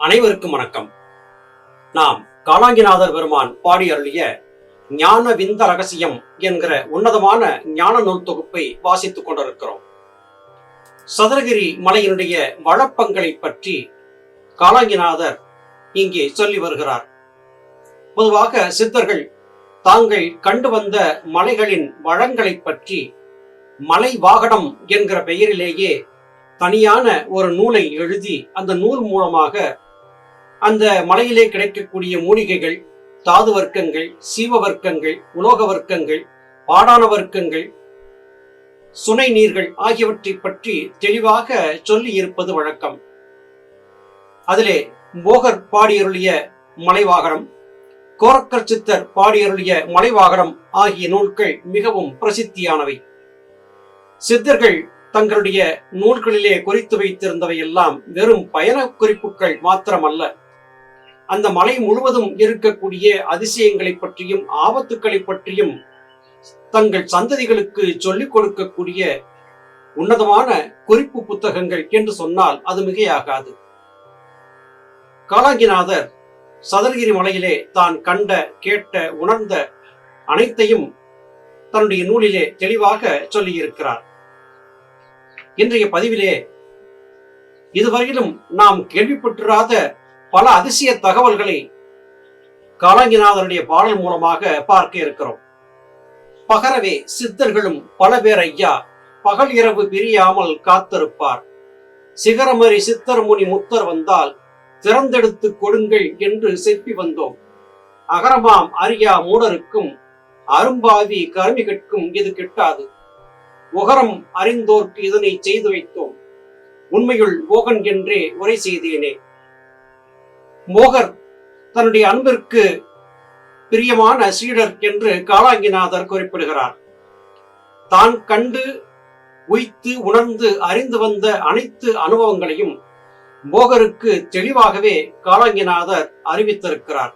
அனைவருக்கும் வணக்கம். நாம் காலாங்கிநாதர் பெருமான் பாடி அருளிய ஞான விந்த ரகசியம் என்கிற உன்னதமான ஞான நூல் தொகுப்பை வாசித்துக் கொண்டிருக்கிறோம். சதுரகிரி மலையினுடைய வளப்பங்களை பற்றி காலாங்கிநாதர் இங்கே சொல்லி வருகிறார். பொதுவாக சித்தர்கள் தாங்கள் கண்டு வந்த மலைகளின் வளங்களை பற்றி மலை வாகனம் என்கிற பெயரிலேயே தனியான ஒரு நூலை எழுதி அந்த நூல் மூலமாக அந்த மலையிலே கிடைக்கக்கூடிய மூலிகைகள் தாது வர்க்கங்கள் சீவ வர்க்கங்கள் உலோக வர்க்கங்கள் பாடான வர்க்கங்கள் சுனை நீர்கள் ஆகியவற்றை பற்றி தெளிவாக சொல்லி இருப்பது வழக்கம். அதிலே மோகர் பாடியருளிய மலைவாகனம் கோரக்கர் சித்தர் பாடியருளிய மலைவாகனம் ஆகிய நூல்கள் மிகவும் பிரசித்தியானவை. சித்தர்கள் தங்களுடைய நூல்களிலே குறித்து வைத்திருந்தவை எல்லாம் வெறும் பயண குறிப்புகள் மாத்திரமல்ல. அந்த மலை முழுவதும் இருக்கக்கூடிய அதிசயங்களை பற்றியும் ஆபத்துக்களை பற்றியும் தங்கள் சந்ததிகளுக்கு சொல்லிக் கொடுக்கக்கூடிய உன்னதமான குறிப்பு புத்தகங்கள் என்று சொன்னால் அது மிகையாகாது. காலாங்கிநாதர் சதுரகிரி மலையிலே தான் கண்ட கேட்ட உணர்ந்த அனைத்தையும் தன்னுடைய நூலிலே தெளிவாக சொல்லியிருக்கிறார். இன்றைய பதிவிலே இதுவரையிலும் நாம் கேள்விப்பட்டிராத பல அதிசய தகவல்களை காலங்கிநாதனுடைய பாடல் மூலமாக பார்க்க இருக்கிறோம். பகரவே சித்தர்களும் பல பேர் ஐயா பகல் இரவு பிரியாமல் காத்திருப்பார். சிகரமறி சித்தர் முனி முத்தர் வந்தால் திறந்தெடுத்து கொடுங்கள் என்று செப்பி வந்தோம். அகரமாம் அரியா மூடருக்கும் அரும்பாவி கருமிகட்கும் இது கிட்டாது. உகரம் அறிந்தோர்க்கு இதனை செய்து வைத்தோம். உண்மையுள் ஓகன் என்றே உரை செய்தேனே. மோகர் தன்னுடைய அன்பிற்கு பிரியமான சீடர் என்று காலாங்கிநாதர் குறிப்பிடுகிறார். தான் கண்டு உய்த்து உணர்ந்து அறிந்து வந்த அனைத்து அனுபவங்களையும் மோகருக்கு தெளிவாகவே காலாங்கிநாதர் அறிவித்திருக்கிறார்.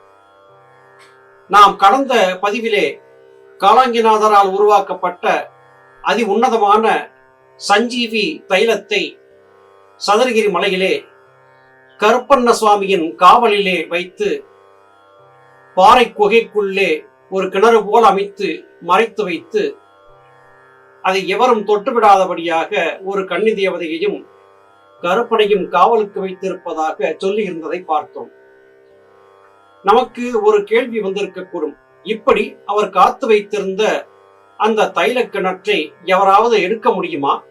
நாம் கடந்த பதிவிலே காலாங்கிநாதரால் உருவாக்கப்பட்ட அதி உன்னதமான சஞ்சீவி தைலத்தை சதுரகிரி மலையிலே கருப்பண்ண சுவாமியின் காவலிலே வைத்து பாறை குகைக்குள்ளே ஒரு கிணறு போல் அமைத்து மறைத்து வைத்து அதை எவரும் தொட்டுவிடாதபடியாக ஒரு கன்னி தேவதையையும் கருப்பனையும் காவலுக்கு வைத்திருப்பதாக சொல்லி இருந்ததை பார்த்தோம். நமக்கு ஒரு கேள்வி வந்திருக்கக்கூடும். இப்படி அவர் காத்து வைத்திருந்த அந்த தைல கிணற்றை எவராவது எடுக்க முடியுமா?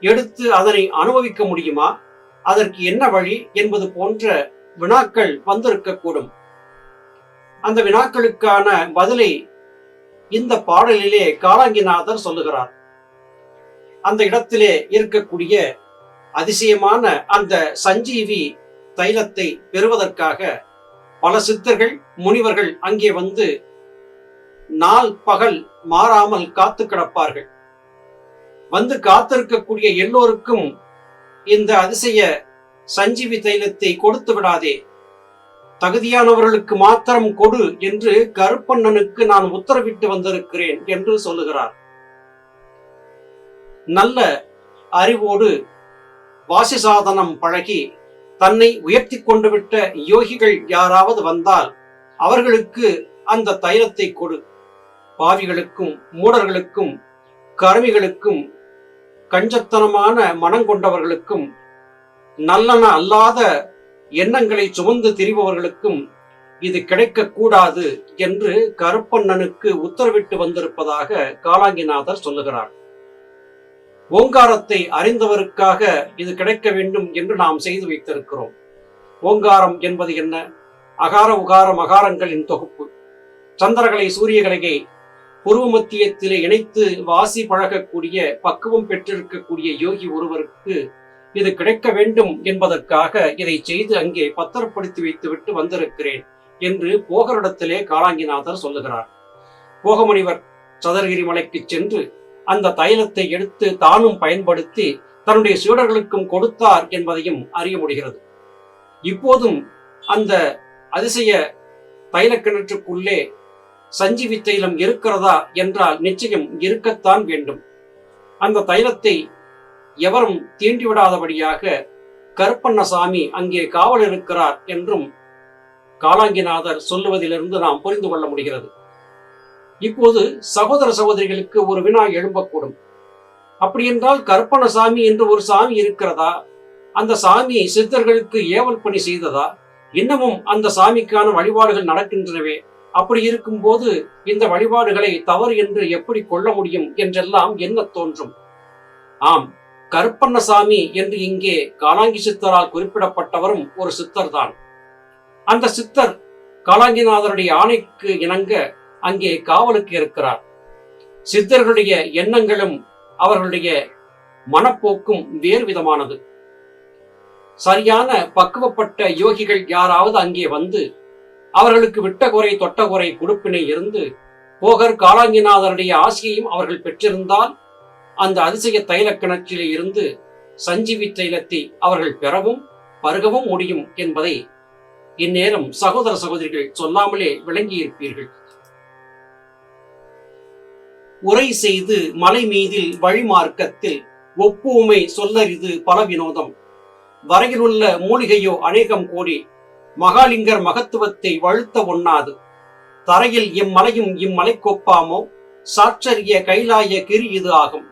எடுத்து அதனை அனுபவிக்க முடியுமா? அதற்கு என்ன வழி என்பது போன்ற வினாக்கள் வந்திருக்கக்கூடும். அந்த வினாக்களுக்கான பதிலை இந்த பாடலிலே காலாங்கிநாதர் சொல்லுகிறார். அந்த இடத்திலே இருக்கக்கூடிய அதிசயமான அந்த சஞ்சீவி தைலத்தை பெறுவதற்காக பல சித்தர்கள் முனிவர்கள் அங்கே வந்து நாள் பகல் மாறாமல் காத்து கிடப்பார்கள். வந்து காத்திருக்கக்கூடிய எல்லோருக்கும் இந்த அதிசய சஞ்சீவி தைலத்தை கொடுத்து விடாதே. தகுதியானவர்களுக்கு மாத்திரம் கொடு என்று கருப்பண்ணனுக்கு நான் உத்தரவிட்டு வந்திருக்கிறேன் என்று சொல்லுகிறார். நல்ல அறிவோடு வாசி சாதனம் பழகி தன்னை உயர்த்தி கொண்டு விட்ட யோகிகள் யாராவது வந்தால் அவர்களுக்கு அந்த தைலத்தை கொடு. பாவிகளுக்கும் மூடர்களுக்கும் கருமிகளுக்கும் கஞ்சத்தனமான மனம் கொண்டவர்களுக்கும் நல்லன அல்லாத எண்ணங்களை சுமந்து திரிபவர்களுக்கும் இது கிடைக்க கூடாது என்று கருப்பண்ணனுக்கு உத்தரவிட்டு வந்திருப்பதாக காலாங்கிநாதர் சொல்லுகிறார். ஓங்காரத்தை அறிந்தவருக்காக இது கிடைக்க வேண்டும் என்று நாம் செய்து வைத்திருக்கிறோம். ஓங்காரம் என்பது என்ன? அகார உகார மகாரங்களின் தொகுப்பு. சந்திரகலை சூரியகலையை பூர்வ மத்தியத்திலே இணைத்து வாசி பழகக்கூடிய பக்குவம் பெற்றிருக்கக்கூடிய யோகி ஒருவருக்கு இது கிடைக்க வேண்டும் என்பதற்காக இதை செய்து அங்கே பத்திரப்படுத்தி வைத்துவிட்டு வந்திருக்கிறேன் என்று போகரிடத்திலே காலாங்கிநாதர் சொல்லுகிறார். போகமுனிவர் சதுரகிரி மலைக்கு சென்று அந்த தைலத்தை எடுத்து தானும் பயன்படுத்தி தன்னுடைய சீடர்களுக்கும் கொடுத்தார் என்பதையும் அறிய முடிகிறது. இப்போதும் அந்த அதிசய தைல கிணற்றுக்குள்ளே சஞ்சீவி தைலம் இருக்கிறதா என்றால் நிச்சயம் இருக்கத்தான் வேண்டும். அந்த தைலத்தை எவரும் தீண்டிவிடாதபடியாக கருப்பண்ணசாமி அங்கே காவல் இருக்கிறார் என்றும் காலாங்கிநாதர் சொல்லுவதிலிருந்து நாம் புரிந்து கொள்ள முடிகிறது. இப்போது சகோதர சகோதரிகளுக்கு ஒரு வினா எழும்பக்கூடும். அப்படி என்றால் கருப்பணசாமி என்று ஒரு சாமி இருக்கிறதா? அந்த சாமி சித்தர்களுக்கு ஏவல் பணி செய்ததா? இன்னமும் அந்த சாமிக்கான வழிபாடுகள் நடக்கின்றனவே அப்படி இருக்கும்போது இந்த வழிபாடுகளை தவறு என்று எப்படி கொள்ள முடியும் என்றெல்லாம் என்ன தோன்றும். ஆம் கருப்பண்ணசாமி என்று இங்கே காலாங்கி சித்தரால் குறிப்பிடப்பட்டவரும் ஒரு சித்தர் தான் அந்த சித்தர் காலாங்கிநாதருடைய ஆணைக்கு இணங்க அங்கே காவலுக்கு இருக்கிறார். சித்தர்களுடைய எண்ணங்களும் அவர்களுடைய மனப்போக்கும் வேறு விதமானது. சரியான பக்குவப்பட்ட யோகிகள் யாராவது அங்கே வந்து அவர்களுக்கு விட்ட குறை தொட்ட குறை கொடுப்பினை இருந்து போகர் காலாங்கிநாதருடைய ஆசியையும் அவர்கள் பெற்றிருந்தால் அந்த அதிசய தைல கிணற்றிலே இருந்து சஞ்சீவி தைலத்தை அவர்கள் பெறவும் பருகவும் முடியும் என்பதை இந்நேரம் சகோதர சகோதரிகள் சொல்லாமலே விளங்கியிருப்பீர்கள். உரை செய்து மலை மீதில் வழிமார்க்கத்தில் ஒப்புமை சொல்லரிது பல வினோதம். வரையிலுள்ள மூலிகையோ அநேகம் கோடி மகாலிங்கர் மகத்துவத்தை வழுத்த ஒண்ணாது. தரையில் இம்மலையும் இம்மலைக்கொப்பாமோ சாற்றறிய கைலாய கிரி இது ஆகும்.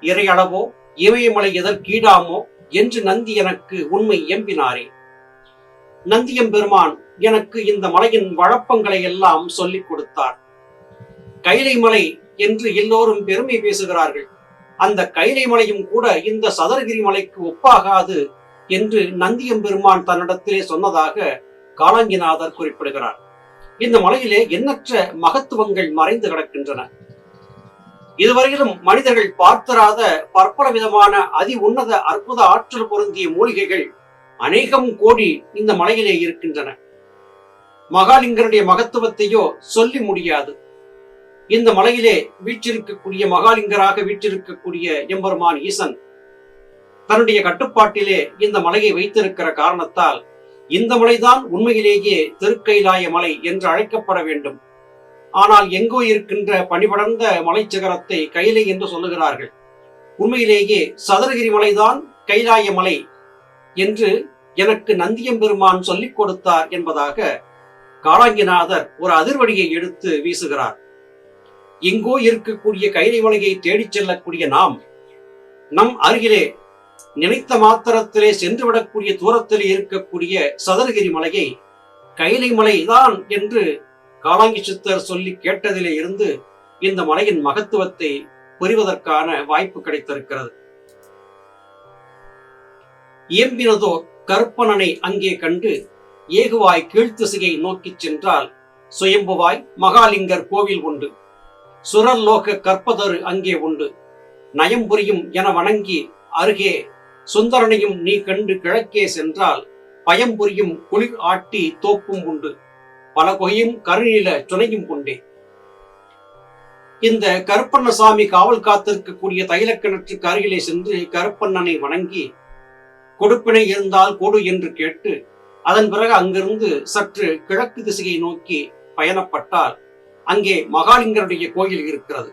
இறையளவோ இமயமலை எதற்கீடாமோ என்று நந்தி எனக்கு உண்மை எம்பினாரே. நந்தியம்பெருமான் எனக்கு இந்த மலையின் வழப்பங்களை எல்லாம் சொல்லிக் கொடுத்தார். கைலை மலை என்று எல்லோரும் பெருமை பேசுகிறார்கள். அந்த கைலை மலையும் கூட இந்த சதரகிரி மலைக்கு ஒப்பாகாது என்று நந்தியம்பெருமான் தன்னிடத்திலே சொன்னதாக காலாங்கிநாதர் குறிப்பிடுகிறார். இந்த மலையிலே எண்ணற்ற மகத்துவங்கள் மறைந்து கிடக்கின்றன. இதுவரையிலும் மனிதர்கள் பார்த்தராத பற்பல விதமான அதி உன்னத அற்புத ஆற்றல் பொருந்திய மூலிகைகள் அநேகம் கோடி இந்த மலையிலே இருக்கின்றன. மகாலிங்கருடைய மகத்துவத்தையோ சொல்லி முடியாது. இந்த மலையிலே வீற்றிருக்கக்கூடிய மகாலிங்கராக வீற்றிருக்கக்கூடிய எம்பெருமான் ஈசன் தன்னுடைய கட்டுப்பாட்டிலே இந்த மலையை வைத்திருக்கிற காரணத்தால் இந்த மலைதான் உண்மையிலேயே திருக்கைலாய மலை என்று அழைக்கப்பட வேண்டும். ஆனால் எங்கோ இருக்கின்ற பனிபடர்ந்த மலைச்சிகரத்தை கைலை என்று சொல்லுகிறார்கள். உண்மையிலேயே சதுரகிரி மலைதான் கைலாய மலை என்று எனக்கு நந்தியம்பெருமான் சொல்லிக் கொடுத்தார் என்பதாக காளாங்கிநாதர் ஒரு அதிர்வடியை எடுத்து வீசுகிறார். எங்கோ இருக்கக்கூடிய கைலை மலையை தேடிச் செல்லக்கூடிய நாம் நம் அருகிலே நினைத்த மாத்திரத்திலே சென்றுவிடக்கூடிய தூரத்தில் இருக்கக்கூடிய சதுரகிரி மலையை கைலை மலைதான் என்று காலாங்கி சித்தர் சொல்லி கேட்டதிலே இருந்து இந்த மலையின் மகத்துவத்தை புரிவதற்கான வாய்ப்பு கிடைத்திருக்கிறது. இயம்பினதோ கற்பனனை அங்கே கண்டு ஏகுவாய் கீழ்த்திசையை நோக்கிச் சென்றால் சுயம்புவாய் மகாலிங்கர் கோவில் உண்டு. சுரல்லோக கற்பதரு அங்கே உண்டு. நயம்புரியும் என வணங்கி அருகே சுந்தரனையும் நீ கண்டு கிழக்கே சென்றால் பயம் புரியும் குளிர் ஆட்டி தோப்பும் உண்டு. பல கொகையும் கருநில துணையும் கொண்டே. இந்த கருப்பண்ணசாமி காவல் காத்திருக்கக்கூடிய தைலக்கிணற்றுக்கு அருகிலே சென்று கருப்பண்ணனை வணங்கி கொடுப்பினை இருந்தால் கொடு என்று கேட்டு அதன் பிறகு அங்கிருந்து சற்று கிழக்கு திசையை நோக்கி பயணப்பட்டால் அங்கே மகாலிங்கருடைய கோயில் இருக்கிறது.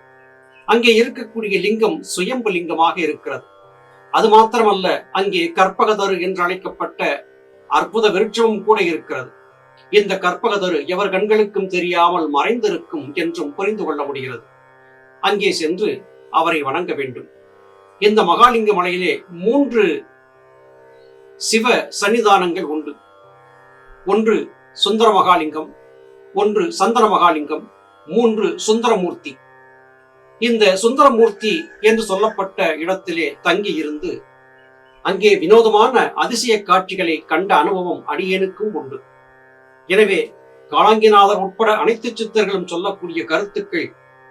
அங்கே இருக்கக்கூடிய லிங்கம் சுயம்பு லிங்கமாக இருக்கிறது. அது மாத்திரமல்ல அங்கே கற்பகதரு என்று அழைக்கப்பட்ட அற்புத விருட்சமும் கூட இருக்கிறது. இந்த கற்பகதரு எவர் கண்களுக்கும் தெரியாமல் மறைந்திருக்கும் என்றும் புரிந்து கொள்ள முடிகிறது. அங்கே சென்று அவரை வணங்க வேண்டும். இந்த மகாலிங்க மலையிலே மூன்று சிவ சன்னிதானங்கள் உண்டு. ஒன்று சுந்தர மகாலிங்கம் ஒன்று சந்தன மகாலிங்கம் மூன்று சுந்தரமூர்த்தி. இந்த சுந்தரமூர்த்தி என்று சொல்லப்பட்ட இடத்திலே தங்கி இருந்து அங்கே வினோதமான அதிசய காட்சிகளை கண்ட அனுபவம் அடியேனுக்கும் உண்டு. எனவே காலாங்கிநாதர் உட்பட அனைத்து சித்தர்களும் சொல்லக்கூடிய கருத்துக்கள்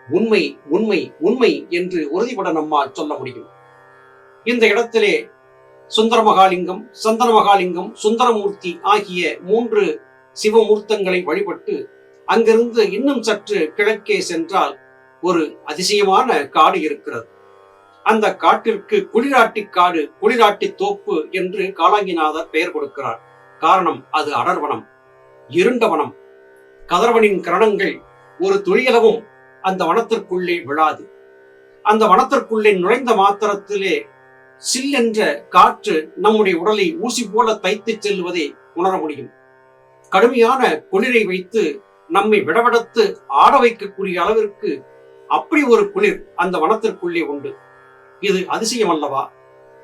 உண்மை உண்மை உண்மை என்று உறுதிபட நம்மால் சொல்ல முடியும். இந்த இடத்திலே சுந்தர மகாலிங்கம் சந்தன மகாலிங்கம் சுந்தரமூர்த்தி ஆகிய மூன்று சிவமூர்த்தங்களை வழிபட்டு அங்கிருந்து இன்னும் சற்று கிழக்கே சென்றால் ஒரு அதிசயமான காடு இருக்கிறது. அந்த காட்டிற்கு குளிராட்டி காடு குளிராட்டி தோப்பு என்று காலாங்கிநாதர் பெயர் கொடுக்கிறார். காரணம் அது அடர்வனம் இருண்ட வனம். கதர்வனின் கரணங்கள் ஒரு துளியளவும் அந்த வனத்திற்குள்ளே விழாது. அந்த வனத்திற்குள்ளே நுழைந்த மாத்திரத்திலே சில் என்ற காற்று நம்முடைய உடலை ஊசி போல தைத்துச் செல்வதை உணர முடியும். கடுமையான குளிரை வைத்து நம்மை விடவிடத்து ஆட வைக்கக்கூடிய அளவிற்கு அப்படி ஒரு குளிர் அந்த வனத்திற்குள்ளே உண்டு. இது அதிசயம் அல்லவா?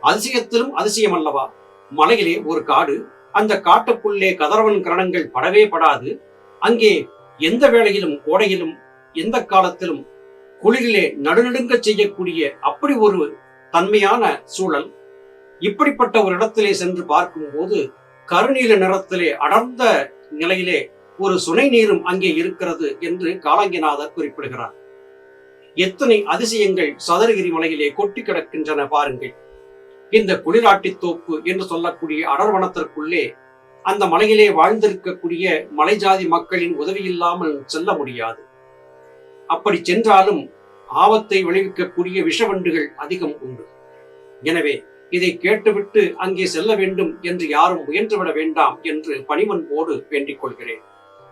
அதிசயத்திலும் அதிசயம் அல்லவா? மலையிலே ஒரு காடு அந்த காட்டுக்குள்ளே கதறவன் கரணங்கள் படவே படாது. அங்கே எந்த வேளையிலும் கோடையிலும் எந்த காலத்திலும் குளிரிலே நடுநடுங்க செய்யக்கூடிய அப்படி ஒரு தன்மையான சூழல். இப்படிப்பட்ட ஒரு இடத்திலே சென்று பார்க்கும்போது கருநீல நிறத்திலே அடர்ந்த நிலையிலே ஒரு சுனை நீரும் அங்கே இருக்கிறது என்று காலங்கிநாதர் குறிப்பிடுகிறார். எத்தனை அதிசயங்கள் சதுரகிரி மலையிலே கொட்டி கிடக்கின்றன பாருங்கள். இந்த குளிராட்டி தோப்பு என்று சொல்லக்கூடிய அடர்வனத்திற்குள்ளே அந்த மலையிலே வாழ்ந்திருக்கக்கூடிய மலைஜாதி மக்களின் உதவி இல்லாமல் செல்ல முடியாது. அப்படி சென்றாலும் ஆபத்தை விளைவிக்கக்கூடிய விஷவண்டுகள் அதிகம் உண்டு. எனவே இதை கேட்டுவிட்டு அங்கே செல்ல வேண்டும் என்று யாரும் முயன்றுவிட வேண்டாம் என்று பணிமன்போடு வேண்டிக் கொள்கிறேன்.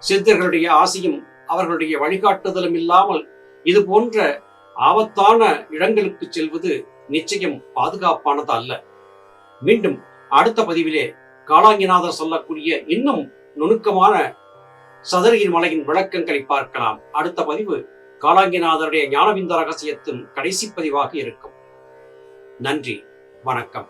சித்தர்களுடைய ஆசையும் அவர்களுடைய வழிகாட்டுதலும் இல்லாமல் இது போன்ற ஆபத்தான இடங்களுக்கு செல்வது நிச்சயம் பாதுகாப்பானது அல்ல. மீண்டும் அடுத்த பதிவிலே காளாங்கிநாதர் சொல்லக்கூடிய இன்னும் நுணுக்கமான சதுரகிரி மலையின் விளக்கங்களை பார்க்கலாம். அடுத்த பதிவு காளாங்கிநாதருடைய ஞானவிந்த ரகசியத்தின் கடைசி பதிவாக இருக்கும். நன்றி வணக்கம்.